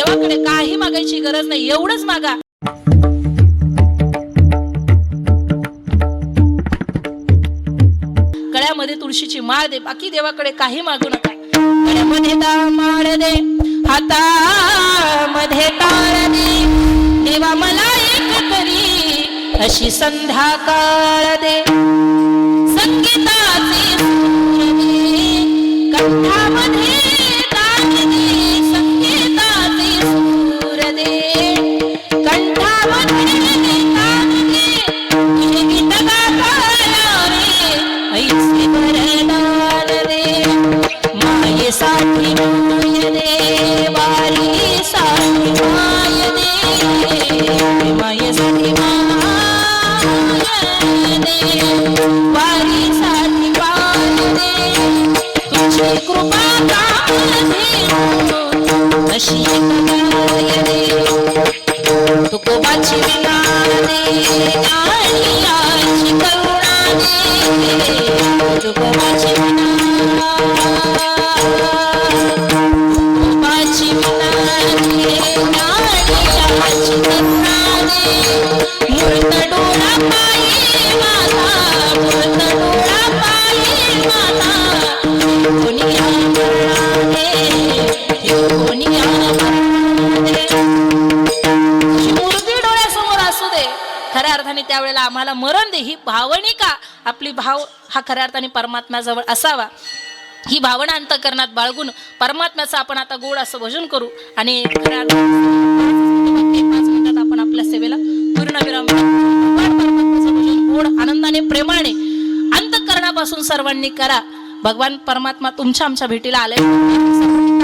देवाकडे काही मागायची गरज नाही एवढंच मागा. गळ्यामध्ये तुळशीची माळ दे बाकी देवाकडे काही मागू नका. गळ्यामध्ये माळ दे हातामध्ये टाळ दे. देवा मला एक तरी अशी संध्याकाळ दे. साठी माय दे वारीसाठी माय दे मायसाठी माय दे वारी साठी माय दे तुझी कृपा दे अशी माय दे तुकोबाची विना दे आणि आजी करुणा दे तुकोबाची खऱ्या अर्थाने त्यावेळेला आम्हाला मरण दे. ही भावनिका आपली भाव हा खऱ्या अर्थाने परमात्म्याजवळ असावा. ही भावना अंतकरणात बाळगून परमात्म्याचं आपण आता गोड असं भजन करू आणि खऱ्या अर्थाने मिनिटात आपण आपल्या सेवेला पूर्णविराम गोड आनंदाने प्रेमाने अंतकरणापासून सर्वांनी करा. भगवान परमात्मा तुमच्या आमच्या भेटीला आले